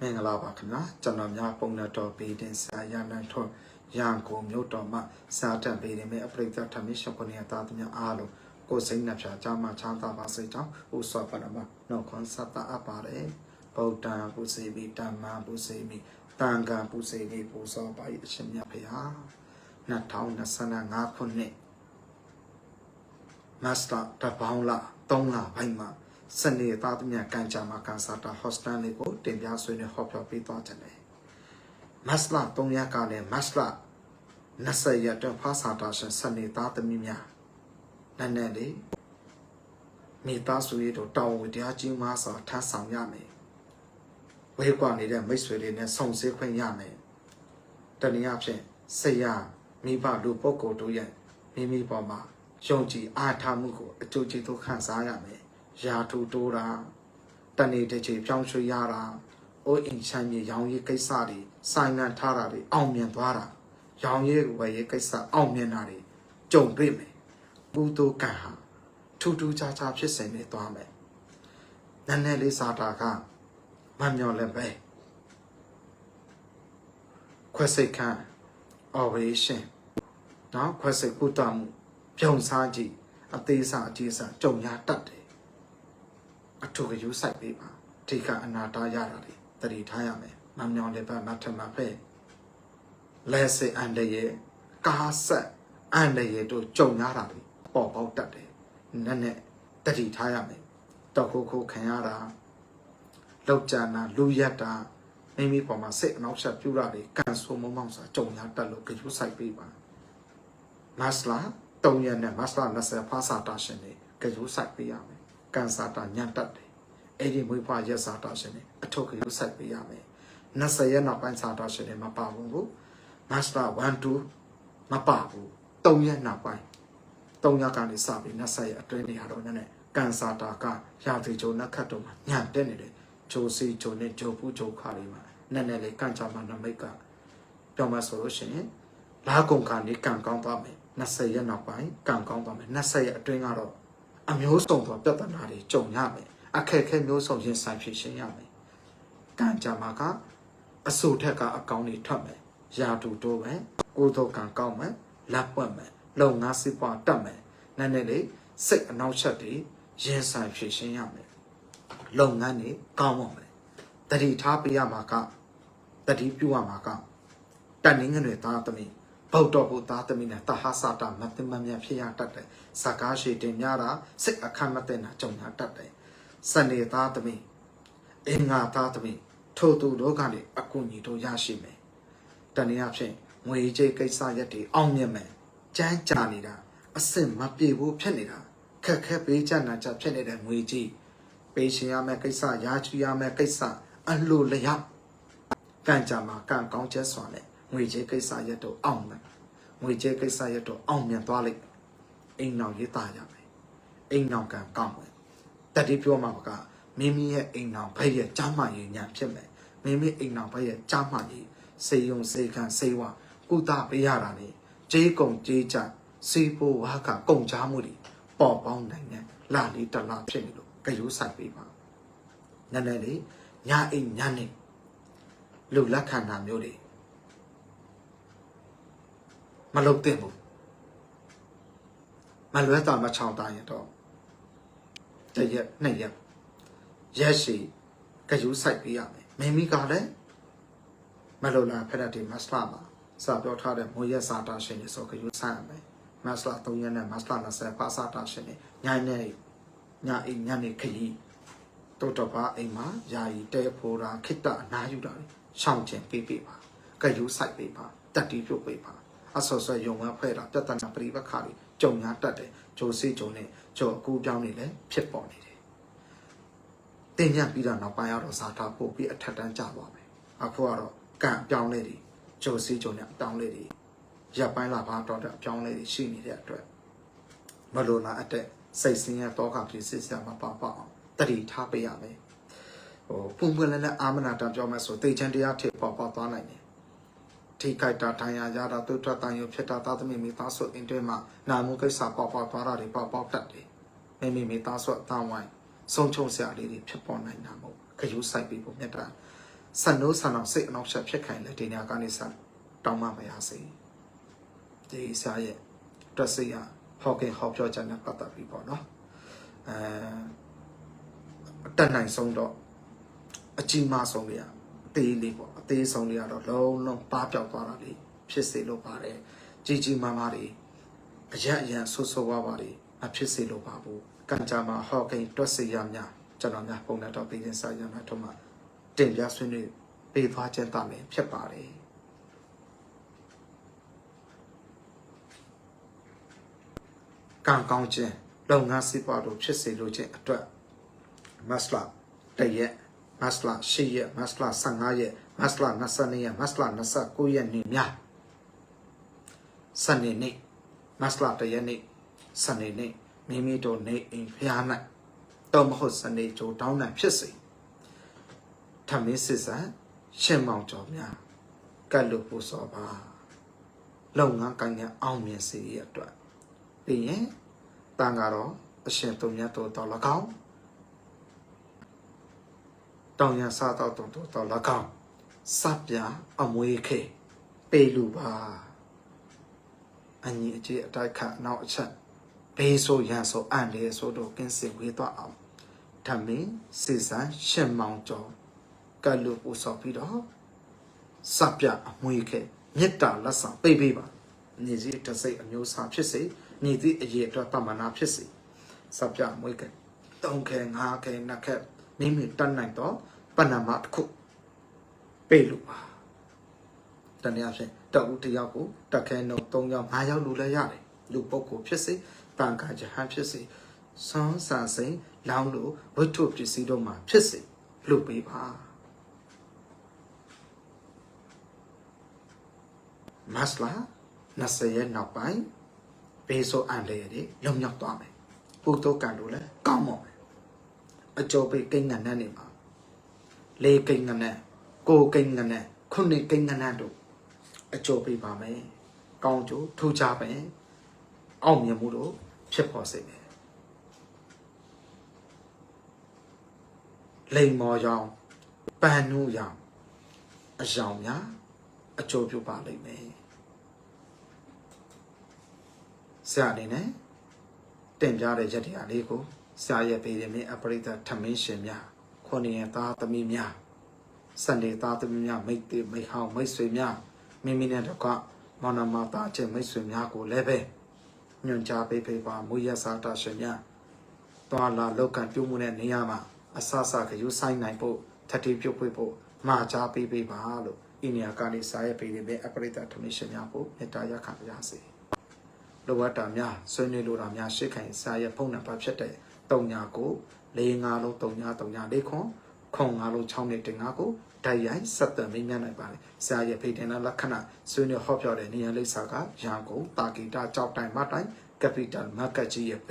မင်္ဂလာပါခင်ဗျာကျွန်တော်များပုံနဲ့တော်ပေတင်ဆရာရန်တန်ထွန်းရန်ကုန်မြို့တော်မှာစာတတ်ပေတင်မဲ့အပရိသတ်ထမင်းရှုပ်ကနေသားသမီးအားလုံးကိုယ်စိတ်နှပြကြမှာချမ်းသာပါစေကြောင်းဥစွာပရမနှုတ်ခွန်းဆက်တာအပ်ပါတယ်ဗုဒ္ဓံပုစေမိဓမ္မံပုစေမိတန်ခါပုစေမိပူဇော်ပါ၏အရှင်မြတ်ဖေဟာ2025ခုနှစ်မတ်စတာတပေါင်းလာ3လပိုင်းမှာ စနေသားသမီးကန်ချာမှာကန်စာတာဟော့စတန်လေးကိုတင်ပြဆွေးနွေးဟောပြောပေးသွားကြတယ်မတ်လ3ရက်ကလည်းမတ်လ20ရက်တော့ဖာစာတာရှင်စနေသားသမီးများနည်းနည်းလေးမိသားစုရဲ့တော့တောင်းဝတရားကြီးမားစွာထမ်းဆောင်ရမယ်ဝေးကွာနေတဲ့မိတ်ဆွေတွေနဲ့ဆုံစည်းခွင့်ရမယ်တနည်းအားဖြင့်ဆရာမိဘလူပုဂ္ဂိုလ်တို့ရဲ့မိမိပေါ်မှာယုံကြည်အားထားမှုကိုအကျိုးကျေးဇူးခံစားရမယ် ရာထူတိုးတာတဏှိတချေပြောင်းရွှေ့ရတာအိုးအိမ်ချမ်းမြေရောင်ရေးကိစ္စတွေဆိုင်ငံထားတာတွေအောင်မြင်သွားတာရောင်ရေးဝယ်ရေးကိစ္စအောင်မြင်တာတွေကြုံတွေ့မယ်ပူတိုကံဟာထူးထူးခြားခြားဖြစ်စဉ်တွေသွားမယ်နည်းနည်းလေးစာတာကမမျော်လည်းပဲခွဲစိတ်ခန့် operation နော်ခွဲစိတ်ကုသမှုပြုံစားကြည့်အသေးစားအကြီးစားကြုံရတတ်တယ် အထူးကယူဆိုင်ပေးပါဒီကအနာတားရတာတွေတတိထားရမယ်မမျော်လည်းပဲမထမဖဲလဲစိတ်အန်တရဲ့ကားဆက်အန်တရဲ့တို့ကြုံရတာတွေပေါ်ပေါက်တတ်တယ်နက်နဲ့တတိထားရမယ်တော့ခိုးခိုးခံရတာလောက်ကြနာလူရက်တာမိမိပေါ်မှာစိတ်အနောက်ဆက်ပြူတာတွေကန်ဆိုးမမောင်းစွာကြုံရတတ်လို့ကြယူဆိုင်ပေးပါမတ်လာ3ရက်နဲ့မတ်လာ20ဖာစာတာရှင်တွေကြယူဆိုင်ပေးရမယ် ကန်စာတာညံတတ်တယ်အဲ့ဒီမွေးဖွားရက်စာတာရှင်တွေအထုပ်ကြယူဆိုင်ပေးရမယ်20ရက်နောက်ပိုင်းစာတာရှင်တွေမပါဘူးကိုမတ်လာ1 2မပါဘူး3ရက်နောက်ပိုင်း3ရက်ကနေစပြီး20ရက်အတွင်းနေရတော့နည်းနည်းကန်စာတာကရာသီကြုံနှက်ခတ်တော့မှညံတက်နေတယ်ဂျိုစီဂျိုနဲ့ဂျိုဖူးဂျိုခါလေးမှာနည်းနည်းလေးကန်ချမှာနမိတ်ကပြောမှဆိုလို့ရှိရင်လာကုန်ခါနေကန်ကောင်းသွားမယ်20ရက်နောက်ပိုင်းကန်ကောင်းသွားမယ်20ရက်အတွင်းကတော့ အမျိုးစုံသောပြဿနာတွေကြုံရမယ်အခက်အခဲမျိုးစုံရင်ဆိုင်ဖြစ်ရှင်းရမယ်ကန်ကြမှာကအဆူထက်ကအကောင်းတွေထွက်မယ်ရာတူတိုးမယ်ကိုယ်တော့ကန်ကောင်းမယ်လက်ပွက်မယ်လုံငါးစစ်ပွားတက်မယ်နည်းနည်းလေးစိတ်အနောက်ချက်တွေရင်ဆိုင်ဖြစ်ရှင်းရမယ်လုပ်ငန်းတွေကောင်းပါမယ်တတိထားပေးရမှာကတတိပြုရမှာကတန်ငင်းငွေသားသမီး ဗုဒ္ဓဘုသားသမီးနဲ့တဟသတာမသိမမြတ်ဖြစ်ရတတ်တယ်ဇကားရှိတင်များတာစိတ်အခမ်းမသိတာကြုံရတတ်တယ်စနေသားသမီးအင်္ဂါသားသမီးထို့သူတို့ကလည်းအကူညီတို့ရရှိမယ်တနည်းအားဖြင့်ငွေကြေးကိစ္စရက်တွေအောင်မြင်မယ်ကြမ်းကြာနေတာအစ်စ်မပြေဘူးဖြစ်နေတာခက်ခဲပေးချနာချဖြစ်နေတဲ့ငွေကြေးပေးရှင်ရမယ့်ကိစ္စရာချီရမယ့်ကိစ္စအလိုလျောက်ကံကြမှာကံကောင်းချက်စွာနဲ့ ငွေကြေးကိစ္စရက်တော့အောင်မယ်ငွေကြေးကိစ္စရက်တော့အောင်မြင်သွားလိမ့်မယ်အိမ်နောက်ရေးသားရမယ်အိမ်နောက်ကံကောင်းမယ်တတိပြောမှာကမိမိရဲ့အိမ်နောက်ဘက်ရဲ့ကြားမှရေးညာဖြစ်မယ်မိမိအိမ်နောက်ဘက်ရဲ့ကြားမှရေးစေယုံစေခံစေဝကုသပေးရတာနေကြေးကုံကြေးကြစေဖို့ဝါကကုံချမှုတွေပေါ်ပေါင်းနိုင်တယ်လာလေးတလားဖြစ်နေလို့ကယူဆိုင်ပေးပါနည်းနည်းလေးညာအိမ်ညာနေလူလက်ခံတာမျိုးတွေ မလုပ်သင့်ဘူးမလွဲတာမချောင်းတာရင်တော့တရက်နှစ်ရက်ရက်ရှိကယူဆိုင်ပေးရမယ်မိမိကလည်းမလိုလားဖက်တဲ့မစလာမှာစာပြောထားတဲ့မွေရက်စာတာရှင်တွေဆိုကယူဆိုင်ရမယ်မစလာ3ရက်နဲ့မစလာ20ပါစာတာရှင်တွေညနေညအိမ်ညနေခရီးတို့တော့ပါအိမ်မှာယာယီတဲဖိုးတာခိတ္တအနားယူတာရှောင်းကျင်ပေးပေးပါကယူဆိုင်ပေးပါတက်တီပြုတ်ပေးပါ အဆောဆောယုံဝဖွဲ့တာပြဿနာပရိပခါတွေကြုံညာတက်တယ်ဂျိုစီဂျုံနဲ့ဂျိုအကူပြောင်းနေလဲဖြစ်ပေါ်နေတယ်တင်ညံပြီးတော့နောက်ပိုင်းတော့စာထားပို့ပြီးအထက်တန်းကျသွားမယ်အခုကတော့ကံပြောင်းလဲတွေဂျိုစီဂျုံနဲ့အတောင်းလေးတွေရပ်ပိုင်းလာပါတော့တဲ့အပြောင်းလဲတွေရှိနေတဲ့အတွက်မလိုလားအတက်စိတ်ဆင်းရဲတောခါဖြစ်စစ်စရာမပါပါအောင်တတိထားပေးရမယ်ဟိုပုံပွင့်လည်းလည်းအာမနာတံပြောမယ်ဆိုတေချန်တရားထစ်ပေါ်ပေါက်သွားနိုင်တယ် ထိခိုက်တာထိုင်ရရတာသူ့ထွက်တန်ရဖြစ်တာသာသမီမိသားစုအင်းတွဲမှာနာမှုကိစ္စပေါ်ပေါက်သွားတာတွေပေါ်ပေါက်တတ်တယ်မိမိမိသားစုအတန်းဝိုင်းဆုံးချုံစရာလေးတွေဖြစ်ပေါ်နိုင်တာမို့ခရူးဆိုင်ပြီးဖို့မြတ်တာစံနိုးဆန်အောင်စိတ်အနှောက်အယှက်ဖြစ်ခိုင်းလေဒီညကနေစတောင်းမမရစေဒီဆရာရဲ့တက်စိတ်ရဟောကင်ဟောပြောချက်နဲ့ပတ်သက်ပြီးပေါ့နော်အဲအတက်နိုင်ဆုံးတော့အကြီးမားဆုံးတွေကအ သေးလေးပေါ့အသေးဆုံးတွေကတော့လုံးလုံးပါပြောက်သွားတာလေးဖြစ်စေလို့ပါတယ်ကြီးကြီးမားမားတွေအရန်အရန်ဆူဆူဝါးဝါတွေမဖြစ်စေလို့ပါဘူးကံကြမ္မာဟောကင်တွက်စေရများကျွန်တော်များပုံနဲ့တော့ပြည်ရင်စာရမှာထုံးမှာတင်ပြဆွေးနွေးပေးသွားခြင်းတာလည်းဖြစ်ပါတယ်ကံကောင်းခြင်းလုပ်ငန်းစီးပွားတို့ဖြစ်စေလိုခြင်းအတွက်မတ်လတရက် မတ်လ10ရက်မတ်လ15ရက်မတ်လ22ရက်မတ်လ29ရက်နေ့များစနေနေ့မတ်လတရက်နေ့စနေနေ့မိမိတို့နေအိမ်ဖျား၌တော့မဟုတ်စနေကြိုတောင်းတဖြစ်စေထမင်းစစ်ဆန်ရှင်မောင်ကျော်များကတ်လို့ပူစောပါလုပ်ငန်းကိုင်းရအောင်မြင်စေရအတွက်ပြီးရင်တန်ကတော့အရှင်သူမြတ်တို့တော်၎င်း တောင်ရစားတော့တော်တော်၎င်းစပြအမွေခေပေလူပါအညီအကျေအတိုက်ခတ်နောက်အချက်ဘေးဆိုရန်ဆိုအန်လေဆိုတော့ကင်းစင်ဝေးသွားအောင်ဓမင်းစေစံရှင်မောင်ကျော်ကလူပူစော်ပြီးတော့စပြအမွေခေမေတ္တာလက်ဆောင်ပေးပေးပါညီစီတစိတ်အမျိုးစားဖြစ်စေညီသည့်အရေးအတွက်ပမာဏဖြစ်စေစပြအမွေခေတုံးခဲငါးခဲနှစ်ခဲ မိမိတတ်နိုင်တော့ပဏာမတစ်ခုပေးလို့ပါတနည်းအားဖြင့်တအူတယောက်ကိုတက်ခဲနှုတ်၃ယောက်၅ယောက်လူလည်းရတယ်လူပုဂ္ဂိုလ်ဖြစ်စေပံကာဂျဟန်ဖြစ်စေဆွမ်းဆာစိန်လောင်းလို့ဝိတ္ထုပစ္စည်းတို့မှာဖြစ်စေလူပေးပါမတ်လာ20ရက်နောက်ပိုင်းဘေးဆိုအန်လေတွေလုံမြောက်သွားမယ်ပုဂ္ဂိုလ်ကံတို့လည်းကောင်းပါမယ် အကျော်ပိတ်ကိန်းငန်းနဲ့မှာလေးကိန်းငန်းနဲ့ကိုကိန်းငန်းနဲ့ခုနှစ်ကိန်းငန်းနဲ့တို့အကျော်ပိတ်ပါမယ်ကောင်းကျိုးထူကြပဲအောင်မြင်မှုတို့ဖြစ်ပေါ်စေမယ်လိမ်မော်ရောင်ပန်နုရောင်အယောင်များအကျိုးပြုပါလိမ့်မယ်ဆရာအနေနဲ့တင်ပြတဲ့ရက်တရားလေးကို ဆရာရဲ့ပေရမင်းအပရိသထမင်းရှင်များခုနှစ်ရသားသမီးများစန္ဒီသားသမီးများမိတ်တိမိတ်ဟောင်းမိတ်ဆွေများမိမိနဲ့တကွမောင်နှမသားချင်းမိတ်ဆွေများကိုလည်းပဲညွန်ကြားပေးပေးပါမူရစာတရှင်များတွာလာလောက်ကန်ပြုမှုတဲ့နေရာမှာအဆအဆကယူဆိုင်နိုင်ဖို့ထပ်တီပြုတ်ဖွေဖို့မှာကြားပေးပေးပါလို့ဤနေရာကနေစာရဲ့ပေရမင်းအပရိသထမင်းရှင်များကိုမေတ္တာရက်ခံပါရစေလိုအပ်တာများဆွေးနွေးလိုတာများရှေ့ခိုင်စာရဲ့ဖုန်းနံပါတ်ဖြစ်တဲ့ တုံညာကို၄၅လုံးတုံညာတုံညာ၄ခွန်ခွန်၅လုံး6နှစ်တင်၅ကိုဓာတ်ရိုက်ဆက်သွယ်မေးမြန်းနိုင်ပါတယ်ဆရာရဲ့ဖိတင်နာလက္ခဏာဆွေးနွေးဟောပြောတဲ့နေရာလိပ်စာကရန်ကုန်တာဂီတာကြောက်တိုင်မတိုင် capital market ကြီးရဲ့ B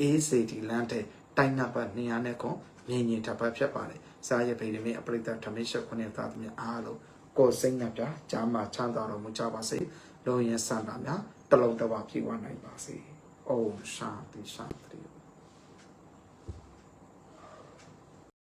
ACD လမ်းတဲ့တိုင်းနံပါတ်200နဲ့ခွန်မြင်းရင်တပ်ပတ်ဖြစ်ပါတယ်ဆရာရဲ့ဖိတင်မင်းအပရိသတ်ဓမင်းရှက်ခုနှစ်သားသမီးအားလုံးကိုယ်စိတ်နှပြဂျာမချမ်းသာတော်မူကြပါစေလုံရင်စံတာများတလုံးတစ်ပါးပြည့်ဝနိုင်ပါစေ။အိုရှာတိရှာ